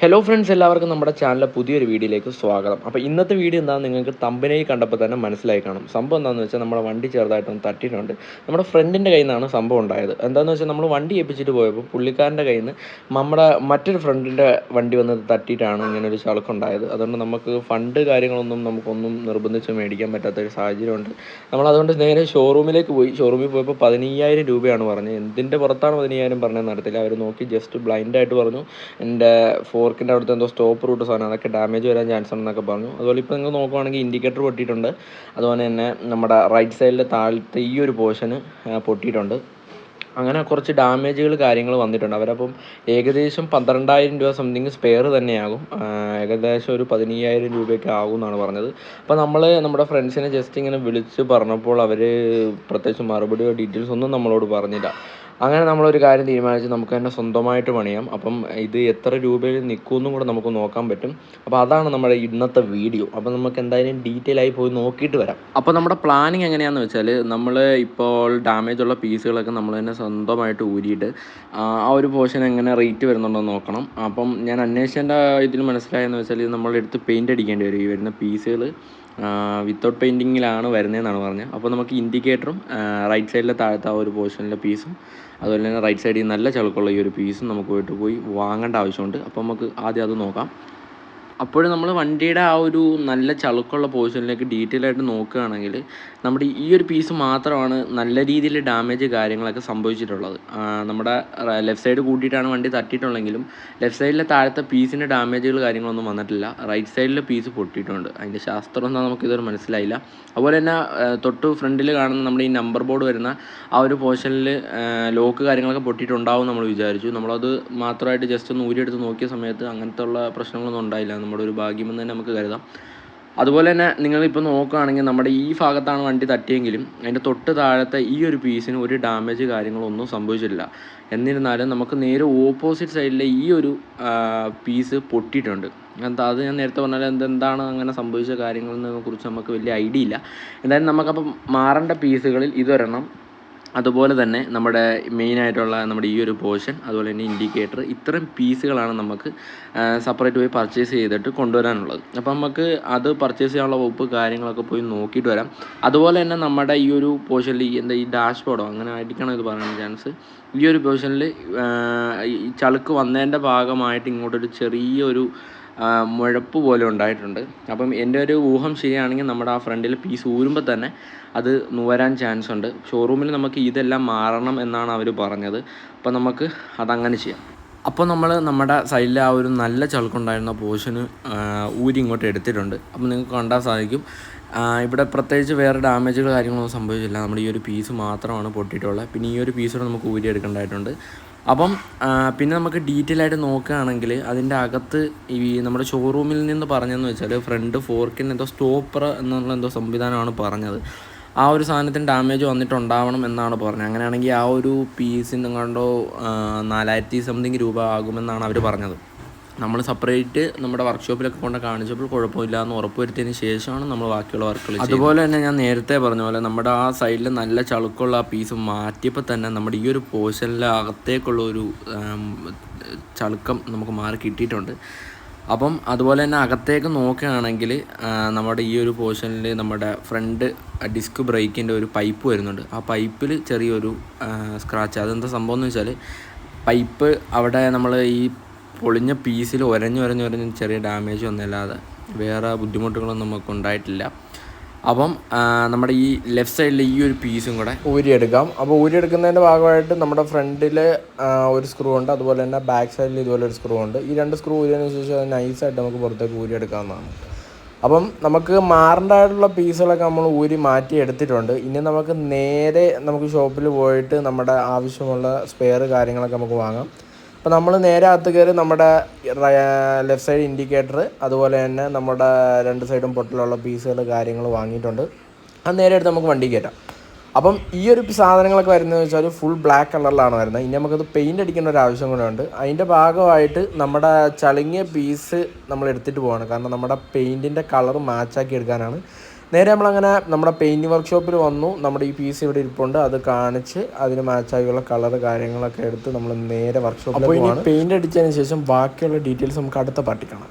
Hello friends എല്ലാവർക്കും നമ്മുടെ ചാനലിലെ പുതിയൊരു വീഡിയോയിലേക്ക് സ്വാഗതം. അപ്പോൾ ഇന്നത്തെ വീഡിയോ എന്താണെന്ന് നിങ്ങൾക്ക് തമ്പനയിൽ കണ്ടപ്പോൾ തന്നെ മനസ്സിലായി കാണും. സംഭവം എന്താണെന്ന് വെച്ചാൽ നമ്മുടെ വണ്ടി ചെറുതായിട്ടൊന്ന് തട്ടിയിട്ടുണ്ട്. നമ്മുടെ ഫ്രണ്ടിന്റെ കയ്യിൽ നിന്നാണ് സംഭവം ഉണ്ടായത്. എന്താണെന്ന് വെച്ചാൽ നമ്മൾ വണ്ടി ഏൽപ്പിച്ചിട്ട് പോയപ്പോൾ പുള്ളിക്കാരന്റെ കയ്യിൽ നിന്ന് നമ്മുടെ മറ്റൊരു ഫ്രണ്ടിന്റെ വണ്ടി വന്നത് തട്ടിയിട്ടാണ് ഇങ്ങനെ ഒരു ചളക്കുണ്ടായത് അതുകൊണ്ട് നമുക്ക് ഫണ്ട് കാര്യങ്ങളൊന്നും നമുക്കൊന്നും നിർബന്ധിച്ച് മേടിക്കാൻ പറ്റാത്ത ഒരു സാഹചര്യമുണ്ട്. നമ്മൾ അതുകൊണ്ട് നേരെ ഷോറൂമിലേക്ക് പോയി. ഷോറൂമിൽ പോയപ്പോൾ പതിനയ്യായിരം രൂപയാണ് പറഞ്ഞത്. എന്തിന്റെ പുറത്താണ് പതിനയ്യായിരം പറഞ്ഞതെന്ന് അറിയത്തില്ല. അവർ നോക്കി ജസ്റ്റ് ബ്ലൈൻഡായിട്ട് പറഞ്ഞു. എന്റെ ഫോർക്കിന്റെ അവിടുത്തെ എന്തോ സ്റ്റോപ്പ് റൂട്ട് സാധനം അതൊക്കെ ഡാമേജ് വരാൻ ചാൻസ് ഉണ്ടെന്നൊക്കെ പറഞ്ഞു. അതുപോലെ ഇപ്പോൾ നിങ്ങൾ നോക്കുവാണെങ്കിൽ ഇൻഡിക്കേറ്റർ പൊട്ടിയിട്ടുണ്ട്. അതുപോലെ തന്നെ നമ്മുടെ റൈറ്റ് സൈഡിലെ താഴത്തെ ഈ ഒരു പോർഷന് പൊട്ടിയിട്ടുണ്ട്. അങ്ങനെ കുറച്ച് ഡാമേജുകൾ കാര്യങ്ങൾ വന്നിട്ടുണ്ട്. അവരപ്പം ഏകദേശം പന്ത്രണ്ടായിരം രൂപ സംതിങ് സ്പെയർ തന്നെയാകും. ഏകദേശം ഒരു പതിനയ്യായിരം രൂപയൊക്കെ ആകും എന്നാണ് പറഞ്ഞത്. അപ്പോൾ നമ്മൾ നമ്മുടെ ഫ്രണ്ട്സിനെ ജസ്റ്റ് ഇങ്ങനെ വിളിച്ച് പറഞ്ഞപ്പോൾ അവർ പ്രത്യേകിച്ച് മറുപടിയോ ഡീറ്റെയിൽസ് ഒന്നും നമ്മളോട് പറഞ്ഞില്ല. അങ്ങനെ നമ്മളൊരു കാര്യം തീരുമാനിച്ച് നമുക്ക് തന്നെ സ്വന്തമായിട്ട് പണിയാം. അപ്പം ഇത് എത്ര രൂപയിൽ നിൽക്കുമെന്നും കൂടെ നമുക്ക് നോക്കാൻ പറ്റും. അപ്പോൾ അതാണ് നമ്മുടെ ഇന്നത്തെ വീഡിയോ. അപ്പോൾ നമുക്ക് എന്തായാലും ഡീറ്റെയിൽ ആയി പോയി നോക്കിയിട്ട് വരാം. അപ്പോൾ നമ്മുടെ പ്ലാനിങ് എങ്ങനെയാണെന്ന് വെച്ചാൽ നമ്മൾ ഇപ്പോൾ ഡാമേജ് ഉള്ള പീസുകളൊക്കെ നമ്മൾ തന്നെ സ്വന്തമായിട്ട് ഊരിയിട്ട് ആ ഒരു പോർഷൻ എങ്ങനെ റേറ്റ് വരുന്നുണ്ടോ നോക്കണം. അപ്പം ഞാൻ അന്വേഷിച്ചതിന്റെ ഇതിൽ മനസ്സിലായെന്ന് വെച്ചാൽ നമ്മളെടുത്ത് പെയിന്റ് അടിക്കേണ്ടി വരും ഈ വരുന്ന പീസുകൾ വിത്തൗട്ട് പെയിന്റിങ്ങിലാണ് വരുന്നതെന്നാണ് പറഞ്ഞത്. അപ്പോൾ നമുക്ക് ഇൻഡിക്കേറ്ററും റൈറ്റ് സൈഡിലെ താഴത്തെ ആ ഒരു പോർഷനിലെ പീസും അതുപോലെ തന്നെ റൈറ്റ് സൈഡിൽ നല്ല ചളുക്കുള്ള ഈ ഒരു പീസും നമുക്ക് പോയിട്ട് പോയി വാങ്ങേണ്ട ആവശ്യമുണ്ട്. അപ്പോൾ നമുക്ക് ആദ്യം അത് നോക്കാം. അപ്പോഴും നമ്മൾ വണ്ടിയുടെ ആ ഒരു നല്ല ചളുക്കുള്ള പോർഷനിലേക്ക് ഡീറ്റെയിൽ ആയിട്ട് നോക്കുകയാണെങ്കിൽ നമ്മുടെ ഈ ഒരു പീസ് മാത്രമാണ് നല്ല രീതിയിൽ ഡാമേജ് കാര്യങ്ങളൊക്കെ സംഭവിച്ചിട്ടുള്ളത്. നമ്മുടെ ലെഫ്റ്റ് സൈഡ് കൂട്ടിയിട്ടാണ് വണ്ടി തട്ടിയിട്ടുള്ളെങ്കിലും ലെഫ്റ്റ് സൈഡിലെ താഴത്തെ പീസിന്റെ ഡാമേജുകൾ കാര്യങ്ങളൊന്നും വന്നിട്ടില്ല. റൈറ്റ് സൈഡിലെ പീസ് പൊട്ടിയിട്ടുണ്ട്. അതിന്റെ ശാസ്ത്രം എന്താ നമുക്കിതുവരെ മനസ്സിലായില്ല. അതുപോലെ തന്നെ തൊട്ട് ഫ്രണ്ടിൽ കാണുന്ന നമ്മുടെ ഈ നമ്പർ ബോർഡ് വരുന്ന ആ ഒരു പോർഷനിൽ ലോക്ക് കാര്യങ്ങളൊക്കെ പൊട്ടിയിട്ടുണ്ടാവും നമ്മൾ വിചാരിച്ചു. നമ്മളത് മാത്രമായിട്ട് ജസ്റ്റ് ഒന്ന് ഊരിയെടുത്ത് നോക്കിയ സമയത്ത് അങ്ങനത്തെ ഉള്ള പ്രശ്നങ്ങളൊന്നും ഉണ്ടായില്ല നമ്മുടെ ഒരു ഭാഗ്യമെന്ന് തന്നെ നമുക്ക് കരുതാം. അതുപോലെ തന്നെ നിങ്ങളിപ്പോൾ നോക്കുകയാണെങ്കിൽ നമ്മുടെ ഈ ഭാഗത്താണ് വണ്ടി തട്ടിയെങ്കിലും അതിന്റെ തൊട്ട് താഴത്തെ ഈ ഒരു പീസിന് ഒരു ഡാമേജ് കാര്യങ്ങളൊന്നും സംഭവിച്ചിട്ടില്ല. എന്നിരുന്നാലും നമുക്ക് നേരെ ഓപ്പോസിറ്റ് സൈഡിലെ ഈ ഒരു പീസ് പൊട്ടിയിട്ടുണ്ട്. എന്താ അത് ഞാൻ നേരത്തെ പറഞ്ഞാൽ എന്തെന്താണ് അങ്ങനെ സംഭവിച്ച കാര്യങ്ങളെന്നെ കുറിച്ച് നമുക്ക് വലിയ ഐഡിയ ഇല്ല. എന്തായാലും നമുക്കപ്പം മാറേണ്ട പീസുകളിൽ ഇതൊരെണ്ണം അതുപോലെ തന്നെ നമ്മുടെ മെയിനായിട്ടുള്ള നമ്മുടെ ഈ ഒരു പോർഷൻ അതുപോലെ തന്നെ ഇൻഡിക്കേറ്റർ ഇത്തരം പീസുകളാണ് നമുക്ക് സെപ്പറേറ്റ് പോയി പർച്ചേസ് ചെയ്തിട്ട് കൊണ്ടുവരാനുള്ളത്. അപ്പം നമുക്ക് അത് പർച്ചേസ് ചെയ്യാനുള്ള വകുപ്പ് കാര്യങ്ങളൊക്കെ പോയി നോക്കിയിട്ട് വരാം. അതുപോലെ തന്നെ നമ്മുടെ ഈ ഒരു പോർഷനിൽ എന്താ ഈ ഡാഷ് ബോർഡോ അങ്ങനെ ആയിരിക്കണം ഇത് പറയാൻ ചാൻസ് ഈ ഒരു പോർഷനിൽ ഈ ചളുക്ക് വന്നതിന്റെ ഭാഗമായിട്ട് ഇങ്ങോട്ടൊരു ചെറിയൊരു മുഴപ്പ് പോലെ ഉണ്ടായിട്ടുണ്ട്. അപ്പം എന്റെ ഒരു ഊഹം ശരിയാണെങ്കിൽ നമ്മുടെ ആ ഫ്രണ്ടിൽ പീസ് ഊരുമ്പോൾ തന്നെ അത് വരാൻ ചാൻസ് ഉണ്ട്. ഷോറൂമിൽ നമുക്ക് ഇതെല്ലാം മാറണം എന്നാണ് അവർ പറഞ്ഞത്. അപ്പം നമുക്ക് അതങ്ങനെ ചെയ്യാം. അപ്പോൾ നമ്മൾ നമ്മുടെ സൈഡിൽ ആ ഒരു നല്ല ചളുക്കുണ്ടായിരുന്ന പോർഷന് ഊരി ഇങ്ങോട്ട് എടുത്തിട്ടുണ്ട്. അപ്പോൾ നിങ്ങൾക്ക് കണ്ടാൽ സാധിക്കും. ഇവിടെ പ്രത്യേകിച്ച് വേറെ ഡാമേജുകൾ കാര്യങ്ങളൊന്നും സംഭവിച്ചില്ല. നമ്മുടെ ഈ ഒരു പീസ് മാത്രമാണ് പൊട്ടിയിട്ടുള്ളത്. പിന്നെ ഈ ഒരു പീസ് കൂടെ നമുക്ക് ഊരി എടുക്കേണ്ടതായിട്ടുണ്ട്. അപ്പം പിന്നെ നമുക്ക് ഡീറ്റെയിൽ ആയിട്ട് നോക്കുകയാണെങ്കിൽ അതിന്റെ അകത്ത് ഈ നമ്മുടെ ഷോറൂമിൽ നിന്ന് പറഞ്ഞതെന്ന് വെച്ചാൽ ഫ്രണ്ട് ഫോർക്കിന് എന്തോ സ്റ്റോപ്പർ എന്നുള്ള എന്തോ സംവിധാനമാണ് പറഞ്ഞത്. ആ ഒരു സാധനത്തിന് ഡാമേജ് വന്നിട്ടുണ്ടാവണം എന്നാണ് പറഞ്ഞത്. അങ്ങനെയാണെങ്കിൽ ആ ഒരു പീസിന് കണ്ടോ നാലായിരത്തി സംതിങ് രൂപ ആകുമെന്നാണ് അവർ പറഞ്ഞത്. നമ്മൾ സെപ്പറേറ്റ് നമ്മുടെ വർക്ക്ഷോപ്പിലൊക്കെ കൊണ്ട് കാണിച്ചപ്പോൾ കുഴപ്പമില്ല എന്ന് ഉറപ്പുവരുത്തിയതിന് ശേഷമാണ് നമ്മൾ ബാക്കിയുള്ള വർക്കുകൾ അതുപോലെ തന്നെ ഞാൻ നേരത്തെ പറഞ്ഞ പോലെ നമ്മുടെ ആ സൈഡിൽ നല്ല ചളുക്കുള്ള ആ പീസ് മാറ്റിയപ്പോൾ തന്നെ നമ്മുടെ ഈ ഒരു പോർഷനിലെ അകത്തേക്കുള്ള ഒരു ചളുക്കം നമുക്ക് മാറി കിട്ടിയിട്ടുണ്ട്. അപ്പം അതുപോലെ തന്നെ അകത്തേക്ക് നോക്കുകയാണെങ്കിൽ നമ്മുടെ ഈ ഒരു പോർഷനിൽ നമ്മുടെ ഫ്രണ്ട് ഡിസ്ക് ബ്രേക്കിന്റെ ഒരു പൈപ്പ് വരുന്നുണ്ട്. ആ പൈപ്പിൽ ചെറിയൊരു സ്ക്രാച്ച് അതെന്താ സംഭവം എന്ന് വെച്ചാൽ പൈപ്പ് അവിടെ നമ്മൾ ഈ പൊളിഞ്ഞ പീസിൽ ഒരഞ്ഞ് ഒരഞ്ഞ് ഒരഞ്ഞ് ചെറിയ ഡാമേജ് ഒന്നുമില്ലാതെ വേറെ ബുദ്ധിമുട്ടുകളൊന്നും നമുക്ക് ഉണ്ടായിട്ടില്ല. അപ്പം നമ്മുടെ ഈ ലെഫ്റ്റ് സൈഡിലെ ഈ ഒരു പീസും കൂടെ ഊരിയെടുക്കാം. അപ്പോൾ ഊരിയെടുക്കുന്നതിന്റെ ഭാഗമായിട്ട് നമ്മുടെ ഫ്രണ്ടിൽ ഒരു സ്ക്രൂ ഉണ്ട്. അതുപോലെ തന്നെ ബാക്ക് സൈഡിൽ ഇതുപോലെ ഒരു സ്ക്രൂ ഉണ്ട്. ഈ രണ്ട് സ്ക്രൂ ഊരിയതിനു ശേഷം അത് നൈസായിട്ട് നമുക്ക് പുറത്തേക്ക് ഊരിയെടുക്കാവുന്നതാണ്. അപ്പം നമുക്ക് മാറേണ്ടതായിട്ടുള്ള പീസുകളൊക്കെ നമ്മൾ ഊരി മാറ്റി എടുത്തിട്ടുണ്ട്. ഇനി നമുക്ക് നേരെ നമുക്ക് ഷോപ്പിൽ പോയിട്ട് നമ്മുടെ ആവശ്യമുള്ള സ്പെയർ കാര്യങ്ങളൊക്കെ നമുക്ക് വാങ്ങാം. അപ്പോൾ നമ്മൾ നേരെ അകത്ത് കയറി നമ്മുടെ ലെഫ്റ്റ് സൈഡ് ഇൻഡിക്കേറ്റർ അതുപോലെ തന്നെ നമ്മുടെ രണ്ട് സൈഡും പൊട്ടലുള്ള പീസുകൾ കാര്യങ്ങൾ വാങ്ങിയിട്ടുണ്ട്. അത് നേരെ എടുത്ത് നമുക്ക് വണ്ടി കയറ്റാം. അപ്പം ഈ ഒരു സാധനങ്ങളൊക്കെ വരുന്നതെന്ന് വെച്ചാൽ ഫുൾ ബ്ലാക്ക് കളറിലാണ് വരുന്നത്. ഇനി നമുക്കത് പെയിന്റ് അടിക്കേണ്ട ഒരു ആവശ്യം കൂടെ ഉണ്ട്. അതിന്റെ ഭാഗമായിട്ട് നമ്മുടെ ചളുങ്ങിയ പീസ് നമ്മൾ എടുത്തിട്ട് പോവാണ്. കാരണം നമ്മുടെ പെയിന്റിന്റെ കളർ മാച്ചാക്കി എടുക്കാനാണ് നേരെ നമ്മളങ്ങനെ നമ്മുടെ പെയിന്റ് വർക്ക്ഷോപ്പിൽ വന്നു. നമ്മുടെ ഈ പീസ് ഇവിടെ ഇരിപ്പുണ്ട്. അത് കാണിച്ച് അതിന് മാച്ചായുള്ള കളർ കാര്യങ്ങളൊക്കെ എടുത്ത് നമ്മൾ നേരെ വർക്ക്ഷോപ്പിൽ അപ്പോൾ ഇനി പെയിന്റ് അടിച്ചതിന് ശേഷം ബാക്കിയുള്ള ഡീറ്റെയിൽസ് നമുക്ക് അടുത്ത പാർട്ടി കാണാം.